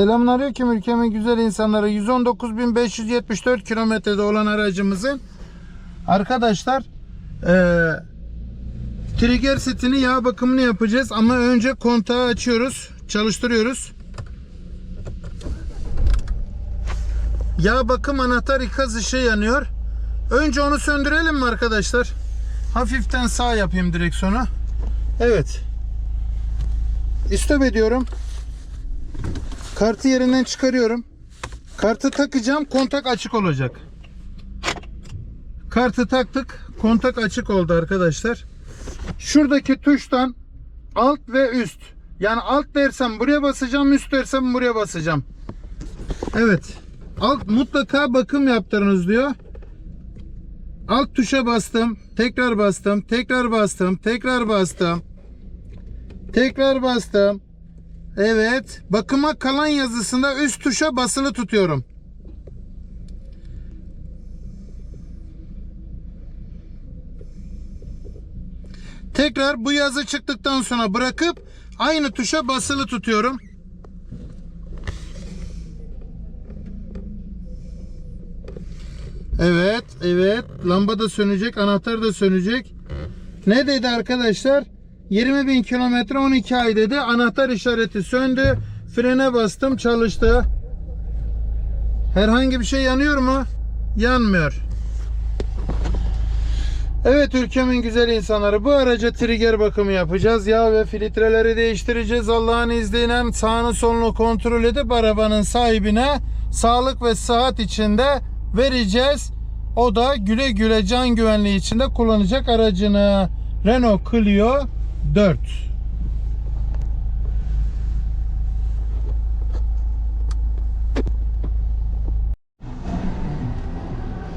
Selamünaleyküm ülkemin güzel insanları. 119.574 kilometrede olan aracımızın arkadaşlar eee trigger setini yağ bakımını yapacağız ama önce kontağı açıyoruz, çalıştırıyoruz. Yağ bakım anahtar ikaz ışığı yanıyor. Önce onu söndürelim mi arkadaşlar? Hafiften sağ yapayım direksiyonu. Evet. İstop ediyorum. Kartı yerinden çıkarıyorum. Kartı takacağım. Kontak açık olacak. Kartı taktık. Kontak açık oldu arkadaşlar. Şuradaki tuştan alt ve üst. Yani alt dersem buraya basacağım, üst dersem buraya basacağım. Evet. Alt mutlaka bakım yaptırınız diyor. Alt tuşa bastım, tekrar bastım, tekrar bastım, tekrar bastım. Tekrar bastım. Evet. Bakıma kalan yazısında üst tuşa basılı tutuyorum. Tekrar bu yazı çıktıktan sonra bırakıp aynı tuşa basılı tutuyorum. Evet, evet. Lamba da sönecek, anahtar da sönecek. Ne dedi arkadaşlar? 20 bin kilometre 12 ay dedi. Anahtar işareti söndü. Frene bastım çalıştı. Herhangi bir şey yanıyor mu? Yanmıyor. Evet ülkemin güzel insanları bu araca trigger bakımı yapacağız. Yağ ve filtreleri değiştireceğiz. Allah'ın izniyle sağını solunu kontrol edip arabanın sahibine sağlık ve sıhhat içinde vereceğiz. O da güle güle can güvenliği içinde kullanacak aracını. Renault Clio 4.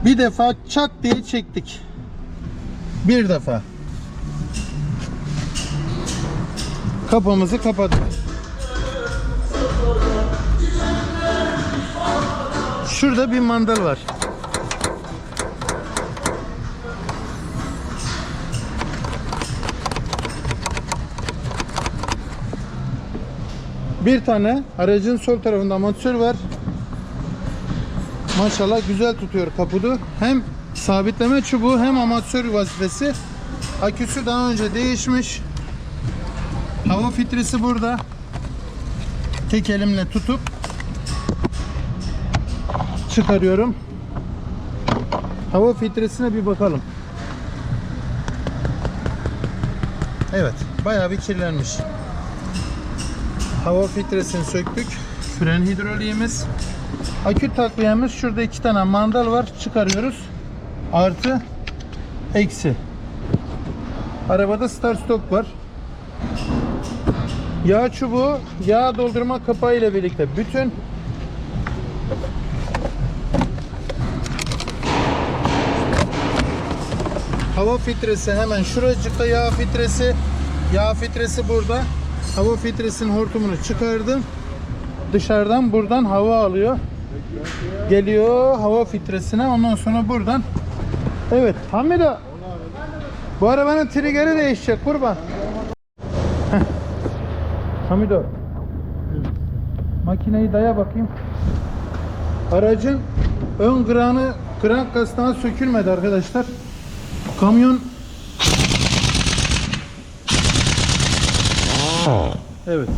Bir defa çat diye çektik. Bir defa. Kapımızı kapadık. Şurada bir mandal var. Bir tane aracın sol tarafında amortisör var. Maşallah güzel tutuyor kapudu. Hem sabitleme çubuğu hem amatör vazifesi. Aküsü daha önce değişmiş. Hava filtresi burada. Tek elimle tutup çıkarıyorum. Hava filtresine bir bakalım. Evet, bayağı bir kirlenmiş. Hava filtresini söktük. Fren hidroliğimiz. Akü takviyemiz şurada iki tane mandal var. Çıkarıyoruz. Artı eksi. Arabada start stop var. Yağ çubuğu yağ doldurma kapağı ile birlikte bütün hava filtresi hemen şuracıkta yağ filtresi yağ filtresi burada hava filtresinin hortumunu çıkardım dışarıdan buradan hava alıyor. Geliyor hava filtresine. Ondan sonra buradan. Evet Hamida bu arabanın triggeri değişecek kurban. Hamido. Makineyi daya bakayım. Aracın ön kranı krank kasnağı sökülmedi arkadaşlar. Kamyon evet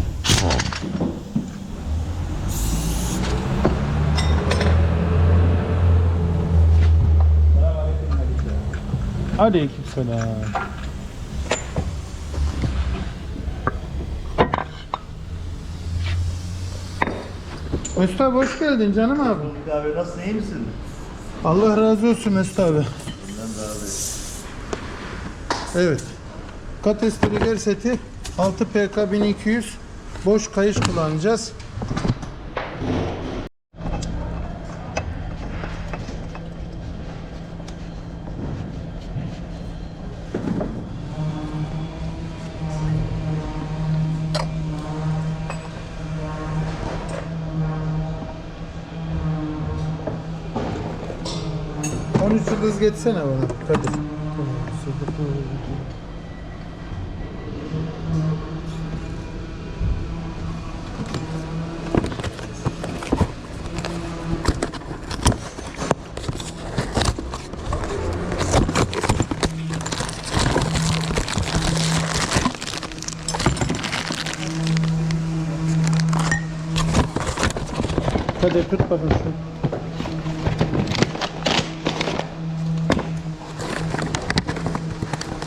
Aleykümselam. Mesut abi hoş geldin canım abi. Abi nasılsın iyi misin? Allah razı olsun Mesut abi. Evet. Kates trigger seti 6 PK 1200 boş kayış kullanacağız. Onu yıldız geçsene bana. Hadi. Hadi tut bakın şunu.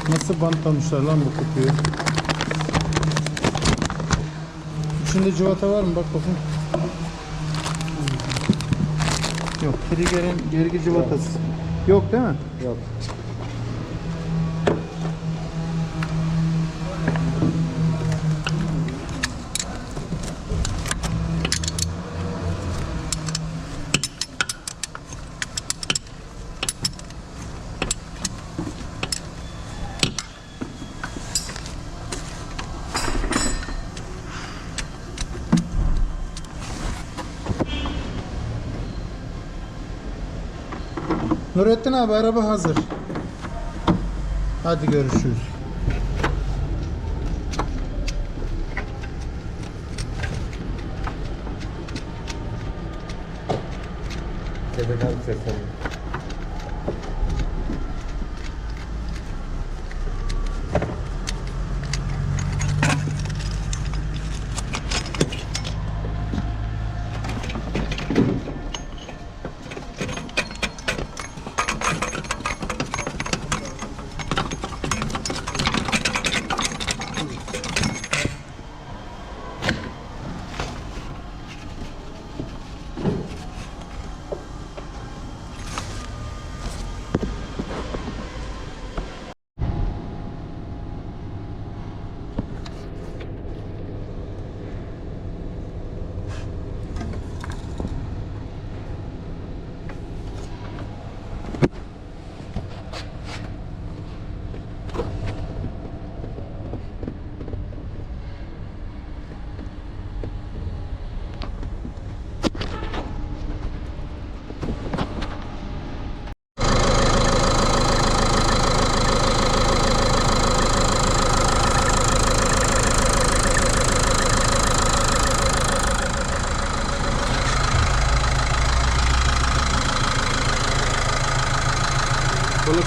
Nasıl bantlamışlar lan bu kutuyu? İçinde civata var mı? Bak bakayım. Yok, trigger'in gergi civatası. Yok değil mi? Yok. Nurettin abi araba hazır. Hadi görüşürüz. Tebrik abi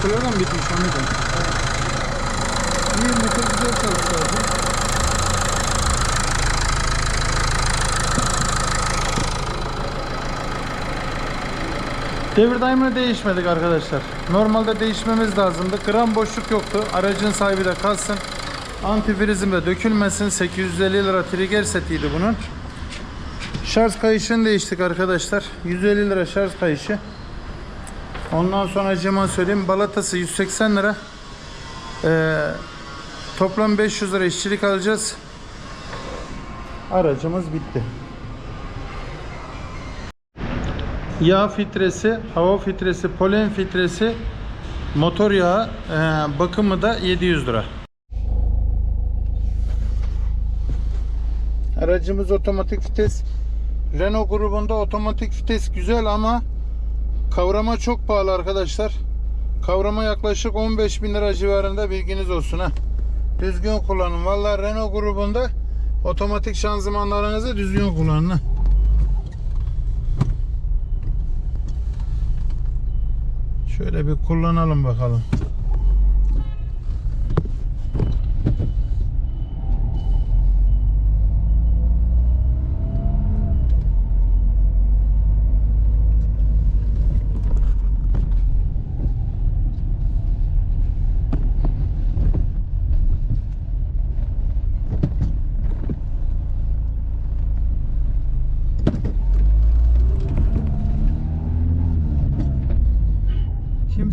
da mı bitmiş Ahmet'im? İyi motor güzel abi. Devir daimini değişmedik arkadaşlar. Normalde değişmemiz lazımdı. Gram boşluk yoktu. Aracın sahibi de kalsın. Antifrizim de dökülmesin. 850 lira trigger setiydi bunun. Şarj kayışını değiştik arkadaşlar. 150 lira şarj kayışı. Ondan sonra cima söyleyeyim. Balatası 180 lira. Ee, toplam 500 lira işçilik alacağız. Aracımız bitti. Yağ filtresi, hava filtresi, polen filtresi, motor yağı ee, bakımı da 700 lira. Aracımız otomatik vites. Renault grubunda otomatik vites güzel ama Kavrama çok pahalı arkadaşlar. Kavrama yaklaşık 15 bin lira civarında bilginiz olsun ha. Düzgün kullanın. Vallahi Renault grubunda otomatik şanzımanlarınızı düzgün kullanın. Şöyle bir kullanalım bakalım.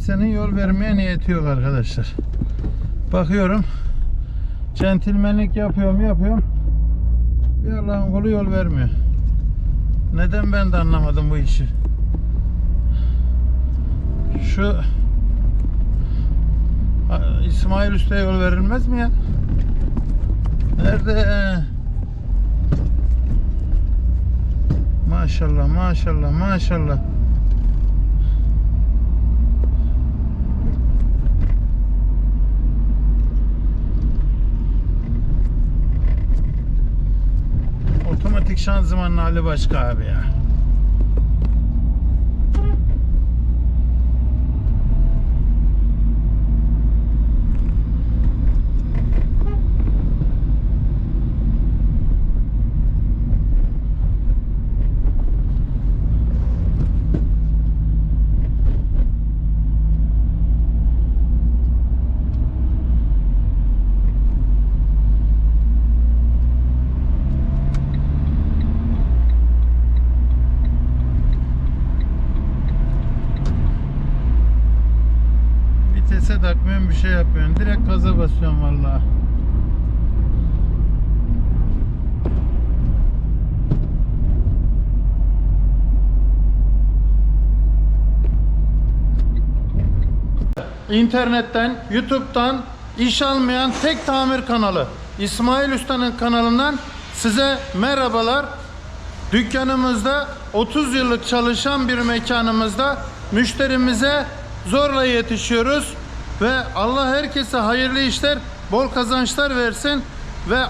Kimsenin yol vermeye niyeti yok arkadaşlar. Bakıyorum. Centilmenlik yapıyorum yapıyorum. Bir Allah'ın kulu yol vermiyor. Neden ben de anlamadım bu işi. Şu İsmail Usta'ya yol verilmez mi ya? Nerede? Maşallah maşallah maşallah. Otomatik şanzımanın hali başka abi ya. Şey yapıyorsun. Direkt gaza basıyorsun vallahi. İnternetten, YouTube'dan iş almayan tek tamir kanalı İsmail Usta'nın kanalından size merhabalar. Dükkanımızda 30 yıllık çalışan bir mekanımızda müşterimize zorla yetişiyoruz ve Allah herkese hayırlı işler, bol kazançlar versin ve